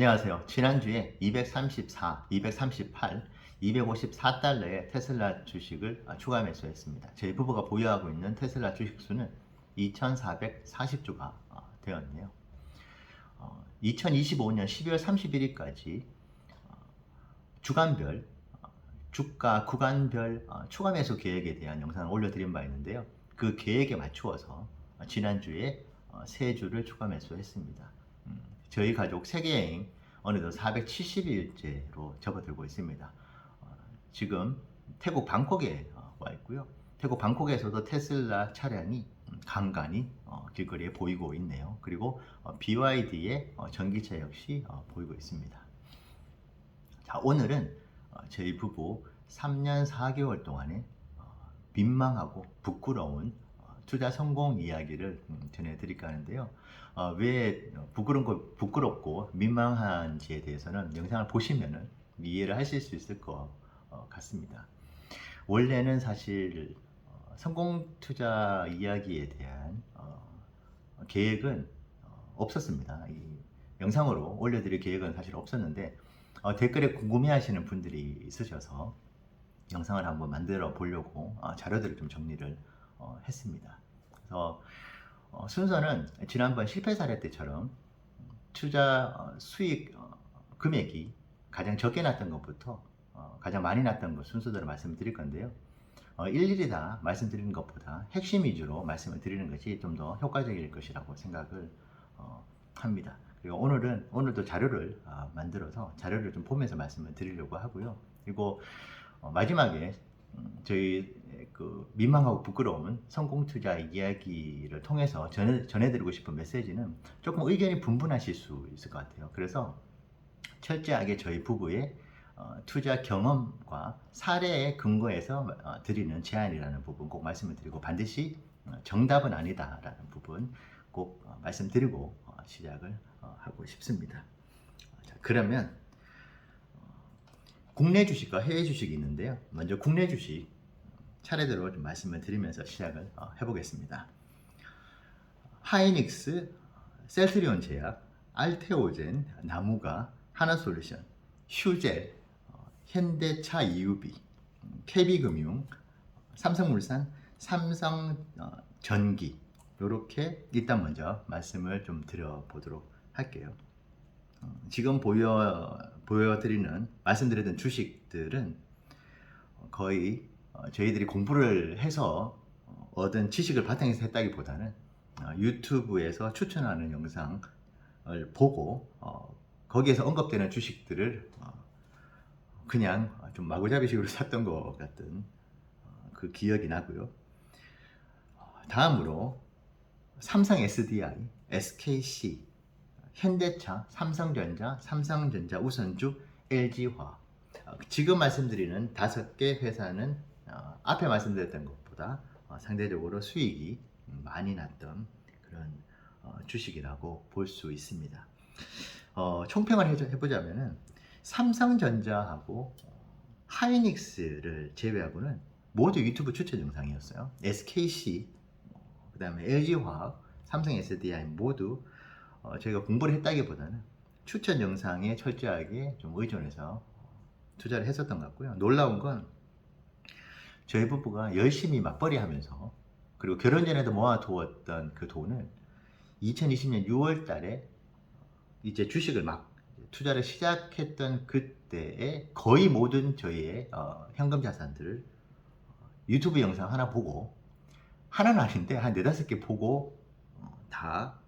안녕하세요. 지난주에 234, 238, 254달러의 테슬라 주식을 아, 추가 매수했습니다. 저희 부부가 보유하고 있는 테슬라 주식 수는 2,440주가 되었네요. 어, 2025년 12월 31일까지 어, 주간별 어, 주가 구간별 어, 추가 매수 계획에 대한 영상을 올려드린 바 있는데요. 그 계획에 맞추어서 어, 지난주에 어, 세 주를 추가 매수했습니다. 음, 저희 가족 세계여행 어느덧 470일째로 접어들고 있습니다. 어, 지금 태국 방콕에 어, 와 있고요. 태국 방콕에서도 테슬라 차량이 음, 간간히 어, 길거리에 보이고 있네요. 그리고 어, BYD의 어, 전기차 역시 어, 보이고 있습니다. 자, 오늘은 어, 저희 부부 3년 4개월 동안의 어, 민망하고 부끄러운 어, 투자 성공 이야기를 음, 전해드릴까 하는데요. 어, 왜 부끄러운 거, 부끄럽고 민망한지에 대해서는 영상을 보시면은 이해를 하실 수 있을 것 어, 같습니다. 원래는 사실 어, 성공 투자 이야기에 대한 어, 계획은 어, 없었습니다. 이 영상으로 올려드릴 계획은 사실 없었는데 어, 댓글에 궁금해하시는 분들이 있으셔서 영상을 한번 만들어 보려고 어, 자료들을 좀 정리를 어, 했습니다. 그래서 어, 순서는 지난번 실패 사례 때처럼 투자 어, 수익 어, 금액이 가장 적게 났던 것부터 어, 가장 많이 났던 것 순서대로 말씀드릴 건데요. 어, 일일이 다 말씀드리는 것보다 핵심 위주로 말씀을 드리는 것이 좀 더 효과적일 것이라고 생각을 어, 합니다. 그리고 오늘은 오늘도 자료를 아, 만들어서 자료를 좀 보면서 말씀을 드리려고 하고요. 그리고 어, 마지막에 음, 저희 그 민망하고 부끄러운 성공 투자 이야기를 통해서 전해, 전해드리고 싶은 메시지는 조금 의견이 분분하실 수 있을 것 같아요. 그래서 철저하게 저희 부부의 어, 투자 경험과 사례에 근거해서 어, 드리는 제안이라는 부분 꼭 말씀을 드리고 반드시 어, 정답은 아니다라는 부분 꼭 어, 말씀드리고 어, 시작을 어, 하고 싶습니다. 자, 그러면 어, 국내 주식과 해외 주식이 있는데요. 먼저 국내 주식 차례대로 좀 말씀을 드리면서 시작을 어, 해보겠습니다. 하이닉스, 셀트리온 제약, 알테오젠, 나무가, 하나솔루션, 휴젤, 어, 현대차 음, KB금융, 삼성물산, 삼성전기 이렇게 일단 먼저 말씀을 좀 드려보도록 할게요. 어, 지금 보여 보여드리는 말씀드리던 주식들은 거의 어, 저희들이 공부를 해서 어, 얻은 지식을 바탕에서 했다기보다는 어, 유튜브에서 추천하는 영상을 보고 어, 거기에서 언급되는 주식들을 어, 그냥 좀 마구잡이식으로 샀던 것 같은 어, 그 기억이 나고요. 어, 다음으로 삼성 SDI, SKC, 현대차, 삼성전자, 삼성전자 우선주, LG화. 어, 지금 말씀드리는 다섯 개 회사는 어, 앞에 말씀드렸던 것보다 어, 상대적으로 수익이 음, 많이 났던 그런 어, 주식이라고 볼 수 있습니다. 어, 총평을 해- 해보자면은 삼성전자하고 하이닉스를 제외하고는 모두 유튜브 추천 영상이었어요. SKC, 그 다음에 LG화학, 삼성 SDI 모두 어, 저희가 공부를 했다기보다는 추천 영상에 철저하게 좀 의존해서 투자를 했었던 것 같고요. 놀라운 건 저희 부부가 열심히 맞벌이 하면서 그리고 결혼 전에도 모아두었던 그 돈을 2020년 6월 달에 이제 주식을 막 투자를 시작했던 그때에 거의 모든 저희의 어, 현금 자산들을 유튜브 영상 하나 보고 하나는 아닌데 한 네다섯 개 보고 어, 다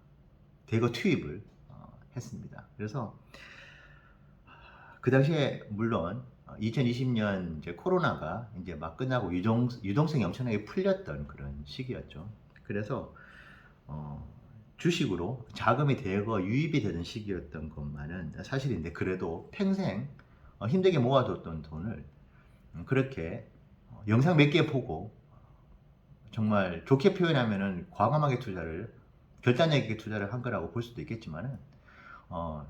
대거 투입을 어, 했습니다. 그래서 그 당시에 물론 2020년 이제 코로나가 이제 막 끝나고 유동, 유동성이 엄청나게 풀렸던 그런 시기였죠. 그래서 어, 주식으로 자금이 대거 유입이 되는 시기였던 것만은 사실인데 그래도 평생 어, 힘들게 모아뒀던 돈을 음, 그렇게 어, 영상 몇 개 보고 정말 좋게 표현하면은 과감하게 투자를 결단력 있게 투자를 한 거라고 볼 수도 있겠지만은 어,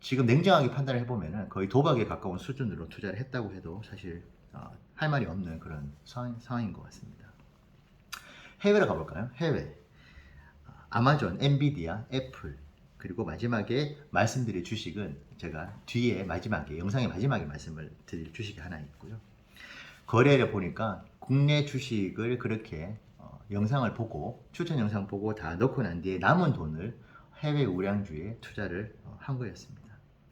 지금 냉정하게 판단을 해보면은 거의 도박에 가까운 수준으로 투자를 했다고 해도 사실 어, 할 말이 없는 그런 상황, 상황인 것 같습니다. 해외로 가볼까요? 해외. 아마존, 엔비디아, 애플, 그리고 마지막에 말씀드릴 주식은 제가 뒤에 마지막에 영상의 마지막에 말씀을 드릴 주식이 하나 있고요. 거래를 보니까 국내 주식을 그렇게 어, 영상을 보고 추천 영상 보고 다 넣고 난 뒤에 남은 돈을 해외 우량주에 투자를 어, 한 거였습니다.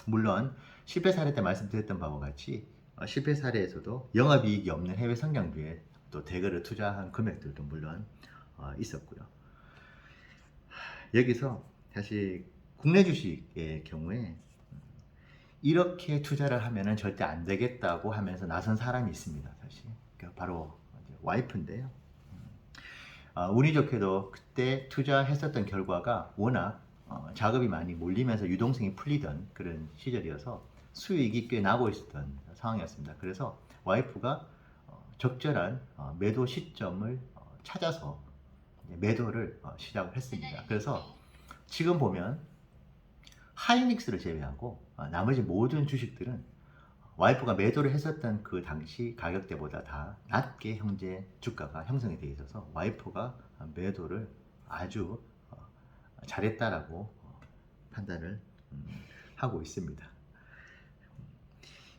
물론 실패 사례 때 말씀드렸던 바와 같이 어, 실패 사례에서도 영업이익이 없는 해외 성장주에 또 대거를 투자한 금액들도 물론 어, 있었고요. 하, 여기서 사실 국내 주식의 경우에 음, 이렇게 투자를 하면은 절대 안 되겠다고 하면서 나선 사람이 있습니다. 사실 그 바로 와이프인데요. 음, 아, 운이 좋게도 그때 투자했었던 결과가 워낙 어, 작업이 많이 몰리면서 유동성이 풀리던 그런 시절이어서 수익이 꽤 나고 있었던 상황이었습니다. 그래서 와이프가 어, 적절한 어, 매도 시점을 어, 찾아서 매도를 어, 시작을 했습니다. 그래서 지금 보면 하이닉스를 제외하고 어, 나머지 모든 주식들은 와이프가 매도를 했었던 그 당시 가격대보다 다 낮게 현재 주가가 형성이 되어 있어서 와이프가 매도를 아주 어, 잘했다라고 어, 판단을 음, 하고 있습니다.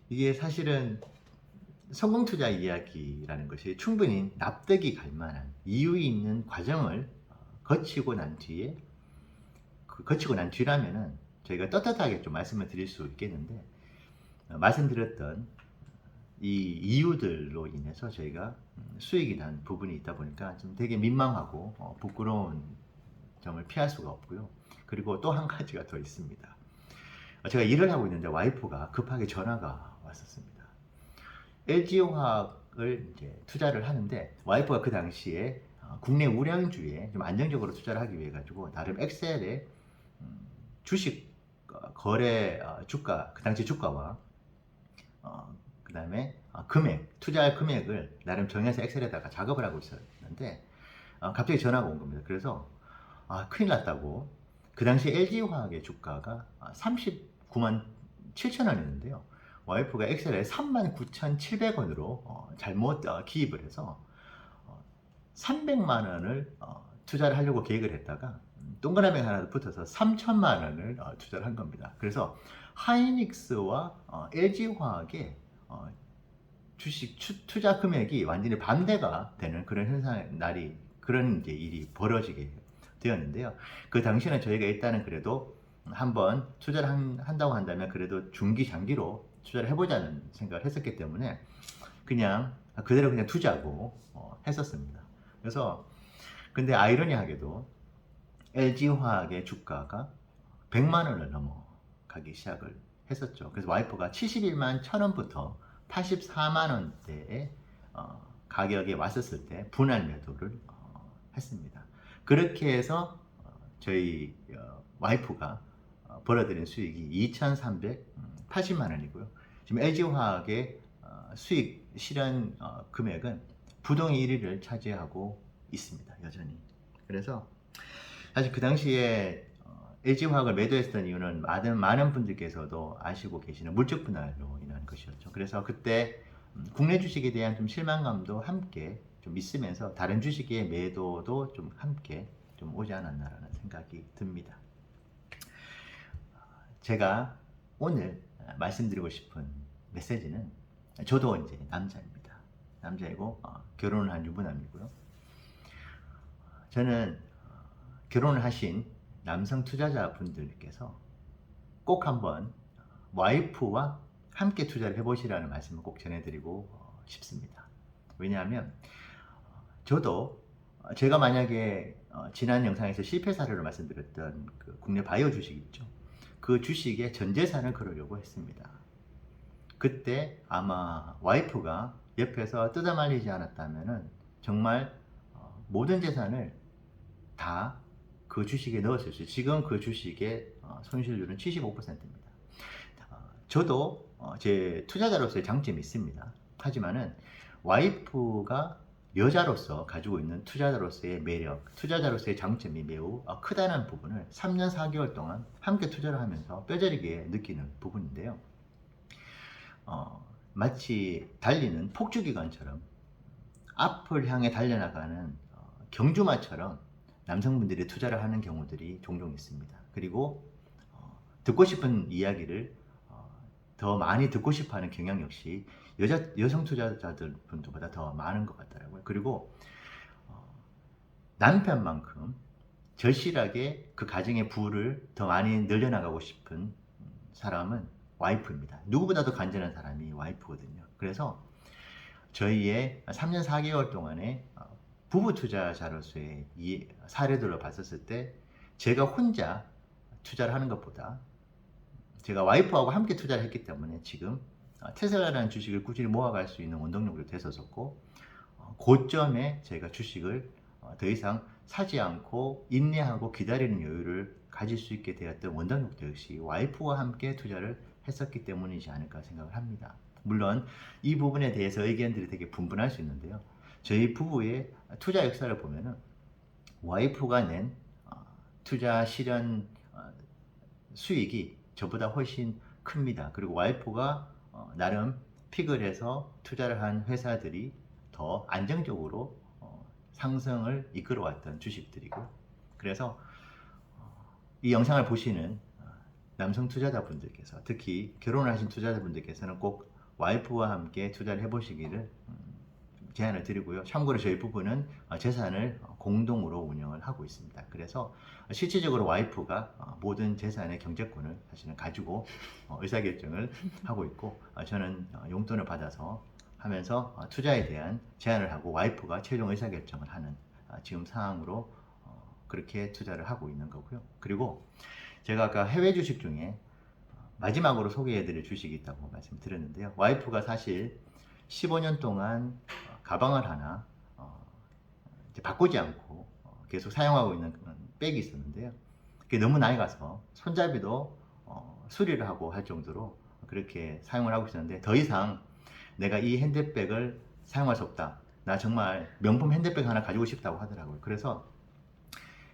이게 사실은 성공 투자 이야기라는 것이 충분히 납득이 갈 만한 이유 있는 과정을 어, 거치고 난 뒤에 그 거치고 난 뒤라면은 저희가 떳떳하게 좀 말씀을 드릴 수 있겠는데 어, 말씀드렸던 이 이유들로 인해서 저희가 음, 수익이 난 부분이 있다 보니까 좀 되게 민망하고 어, 부끄러운 점을 피할 수가 없고요. 그리고 또 한 가지가 더 있습니다. 어, 제가 일을 하고 있는데 와이프가 급하게 전화가 왔었습니다. LG화학을 이제 투자를 하는데 와이프가 그 당시에 어, 국내 우량주에 좀 안정적으로 투자를 하기 위해 가지고 나름 엑셀에 음, 주식 어, 거래 어, 주가 그 당시 주가와 금액 투자할 금액을 나름 정해서 엑셀에다가 작업을 하고 있었는데 어, 갑자기 전화가 온 겁니다. 그래서 아, 큰일 났다고 그 당시 LG화학의 주가가 39만 7천 원이었는데요. 와이프가 엑셀에 39,700원으로 어, 잘못 어, 기입을 해서 어, 300만 원을 어, 투자를 하려고 계획을 했다가 음, 동그라미 하나 붙어서 3천만 원을 어, 투자를 한 겁니다. 그래서 하이닉스와 어, LG화학의 어, 주식 추- 투자 금액이 완전히 반대가 되는 그런 현상 날이 그런 이제 일이 벌어지게 되었는데요. 그 당시에는 저희가 일단은 그래도 한번 투자를 한, 한다고 한다면 그래도 중기 장기로 투자를 해보자는 생각을 했었기 때문에 그냥 그대로 그냥 투자하고 어, 했었습니다. 그래서 근데 아이러니하게도 LG화학의 주가가 100만 원을 넘어가기 시작을 했었죠. 그래서 와이프가 71만 1천 원부터 84만 원대의 어, 가격에 왔었을 때 분할 매도를 어, 했습니다. 그렇게 해서 어, 저희 어, 와이프가 어, 벌어들인 수익이 2,380만 원이고요. 지금 LG화학의 어, 수익 실현 어, 금액은 부동의 1위를 차지하고 있습니다. 여전히. 그래서 사실 그 당시에 어, LG화학을 매도했던 이유는 많은 많은 분들께서도 아시고 계시는 물적 분할로 인한 것이었죠. 그래서 그때 음, 국내 주식에 대한 좀 실망감도 함께 좀 있으면서 다른 주식의 매도도 좀 함께 좀 오지 않았나라는 생각이 듭니다. 제가 오늘 말씀드리고 싶은 메시지는 저도 이제 남자입니다. 남자이고 어, 결혼을 한 유부남이고요. 저는 어, 결혼을 하신 남성 투자자 분들께서 꼭 한번 와이프와 함께 투자를 해보시라는 말씀을 꼭 전해드리고 어, 싶습니다. 왜냐하면 어, 저도 어, 제가 만약에 어, 지난 영상에서 실패 사례를 말씀드렸던 그 국내 바이오 주식 있죠. 그 주식에 전 재산을 걸으려고 했습니다. 그때 아마 와이프가 옆에서 뜯어 말리지 않았다면은 정말 어, 모든 재산을 다 그 주식에 넣었을 수 지금 그 주식의 어, 손실률은 75%입니다. 어, 저도 어, 제 투자자로서의 장점이 있습니다. 하지만은 와이프가 여자로서 가지고 있는 투자자로서의 매력, 투자자로서의 장점이 매우 어, 크다는 부분을 3년 4개월 동안 함께 투자를 하면서 뼈저리게 느끼는 부분인데요. 어, 마치 달리는 폭주기관처럼 앞을 향해 달려나가는 어, 경주마처럼 남성분들이 투자를 하는 경우들이 종종 있습니다. 그리고 듣고 싶은 이야기를 어, 더 많이 듣고 싶어하는 경향 역시 여자 여성 투자자들 분들보다 더 많은 것 같더라고요. 그리고 어, 남편만큼 절실하게 그 가정의 부를 더 많이 늘려나가고 싶은 사람은 와이프입니다. 누구보다도 간절한 사람이 와이프거든요. 그래서 저희의 3년 4개월 동안의 어, 부부 투자자로서의 이 사례들로 봤었을 때 제가 혼자 투자를 하는 것보다 제가 와이프하고 함께 투자를 했기 때문에 지금 어, 테슬라라는 주식을 꾸준히 모아갈 수 있는 원동력으로 됐었었고 어, 고점에 제가 주식을 어, 더 이상 사지 않고 인내하고 기다리는 여유를 가질 수 있게 되었던 원동력도 역시 와이프와 함께 투자를 했었기 때문이지 않을까 생각을 합니다. 물론 이 부분에 대해서 의견들이 되게 분분할 수 있는데요. 저희 부부의 투자 역사를 보면은 와이프가 낸 어, 투자 실현 어, 수익이 저보다 훨씬 큽니다. 그리고 와이프가 어, 나름 픽을 해서 투자를 한 회사들이 더 안정적으로 어, 상승을 이끌어왔던 주식들이고 그래서 어, 이 영상을 보시는 어, 남성 투자자분들께서 특히 결혼을 하신 투자자분들께서는 꼭 와이프와 함께 투자를 해보시기를 음, 제안을 드리고요. 참고로 저희 부부는 어, 재산을 어, 공동으로 운영을 하고 있습니다. 그래서 실질적으로 와이프가 어, 모든 재산의 경제권을 사실은 가지고 어, 의사결정을 하고 있고 어, 저는 어, 용돈을 받아서 하면서 어, 투자에 대한 제안을 하고 와이프가 최종 의사결정을 하는 어, 지금 상황으로 어, 그렇게 투자를 하고 있는 거고요. 그리고 제가 아까 해외 주식 중에 어, 마지막으로 소개해드릴 주식이 있다고 말씀드렸는데요. 와이프가 사실 15년 동안 어, 가방을 하나 어, 이제 바꾸지 않고 어, 계속 사용하고 있는 그런 백이 있었는데요. 그게 너무 나이 가서 손잡이도 어, 수리를 하고 할 정도로 그렇게 사용을 하고 있었는데 더 이상 내가 이 핸드백을 사용할 수 없다. 나 정말 명품 핸드백 하나 가지고 싶다고 하더라고요. 그래서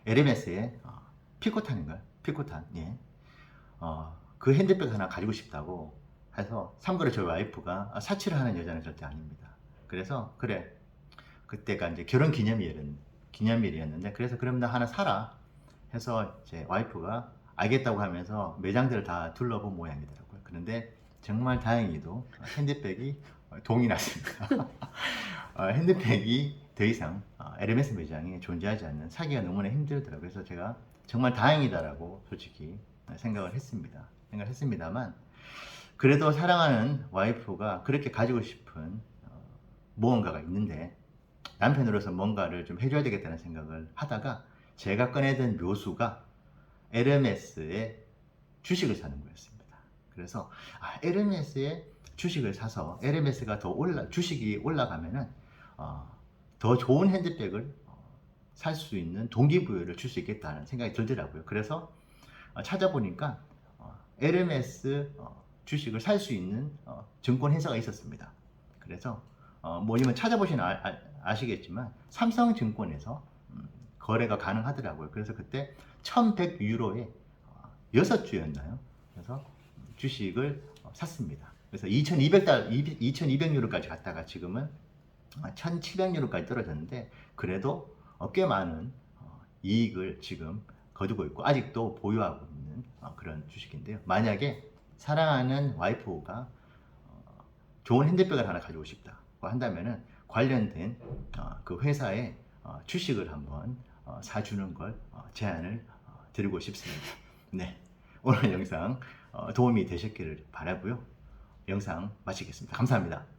에르메스의 어, 피코탄인가요? 피코탄. 예. 어, 그 핸드백 하나 가지고 싶다고 해서 참고로 저희 와이프가 아, 사치를 하는 여자는 절대 아닙니다. 그래서 그래 그때가 이제 결혼 기념일은 기념일이었는데 그래서 그럼 나 하나 사라 해서 제 와이프가 알겠다고 하면서 매장들을 다 둘러본 모양이더라고요. 그런데 정말 다행히도 핸드백이 동이 났습니다. 어, 핸드백이 더 이상 어, 에르메스 매장에 존재하지 않는 사기가 너무나 힘들더라고요. 그래서 제가 정말 다행이다라고 솔직히 생각을 했습니다. 생각을 했습니다만 그래도 사랑하는 와이프가 그렇게 가지고 싶은 어, 무언가가 있는데 남편으로서 뭔가를 좀 해줘야 되겠다는 생각을 하다가 제가 꺼내든 묘수가 에르메스의 주식을 사는 거였습니다. 그래서 아, 에르메스의 주식을 사서 에르메스가 더 올라 주식이 올라가면은 어, 더 좋은 핸드백을 어, 살수 있는 동기부여를 줄 수 있겠다는 생각이 들더라고요. 그래서 어, 찾아보니까 어, 에르메스 어, 주식을 살 수 있는 어, 증권 회사가 있었습니다. 그래서 어, 뭐냐면 찾아보시면 아, 아 시겠지만 삼성증권에서 음, 거래가 가능하더라고요. 그래서 그때 1,100 유로에 어, 6주였나요? 그래서 주식을 어, 샀습니다. 그래서 2,200달 2,200 유로까지 갔다가 지금은 1,700 유로까지 떨어졌는데 그래도 어, 꽤 많은 어, 이익을 지금 거두고 있고 아직도 보유하고 있는 어, 그런 주식인데요. 만약에 사랑하는 와이프가 어, 좋은 핸드백을 하나 가지고 싶다고 한다면은 관련된 어, 그 회사의 어, 주식을 한번 어, 사주는 걸 어, 제안을 어, 드리고 싶습니다. 네, 오늘 영상 어, 도움이 되셨기를 바라고요. 영상 마치겠습니다. 감사합니다.